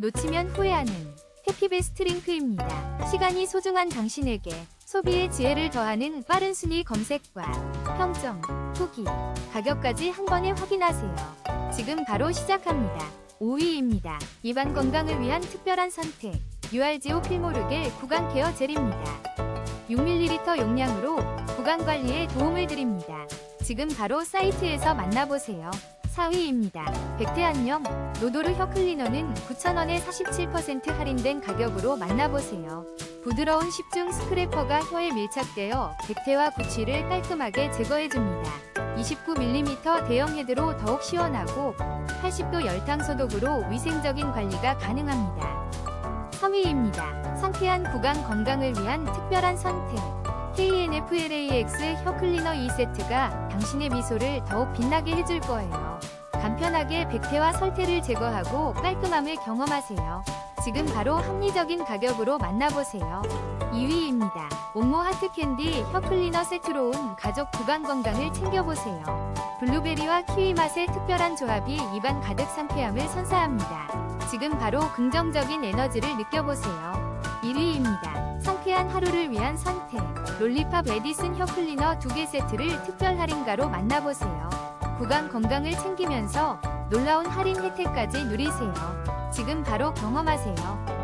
놓치면 후회하는 해피베스트 링크입니다. 시간이 소중한 당신에게 소비의 지혜를 더하는 빠른 순위 검색과 평점, 후기, 가격까지 한 번에 확인하세요. 지금 바로 시작합니다. 5위입니다. 입안 건강을 위한 특별한 선택. URGO 필모르겔 구강 케어 젤입니다. 6ml 용량으로 구강 관리에 도움을 드립니다. 지금 바로 사이트에서 만나보세요. 4위입니다. 백태안염 노도르 혀 클리너는 9,000원에 47% 할인된 가격으로 만나보세요. 부드러운 10중 스크래퍼가 혀에 밀착되어 백태와 구취를 깔끔하게 제거해줍니다. 29mm 대형 헤드로 더욱 시원하고 80도 열탕 소독으로 위생적인 관리가 가능합니다. 3위입니다. 상쾌한 구강 건강을 위한 특별한 선택. KNFLAX 혀 클리너 2세트가 당신의 미소를 더욱 빛나게 해줄 거예요. 간편하게 백태와 설태를 제거하고 깔끔함을 경험하세요. 지금 바로 합리적인 가격으로 만나보세요. 2위입니다. 옥모 하트 캔디 혀 클리너 세트로 온 가족 구강 건강을 챙겨보세요. 블루베리와 키위 맛의 특별한 조합이 입안 가득 상쾌함을 선사합니다. 지금 바로 긍정적인 에너지를 느껴보세요. 1위입니다. 상쾌한 하루를 위한 선택. 롤리팝 에디슨 혀 클리너 2개 세트를 특별 할인가로 만나보세요. 구강 건강을 챙기면서 놀라운 할인 혜택까지 누리세요. 지금 바로 경험하세요.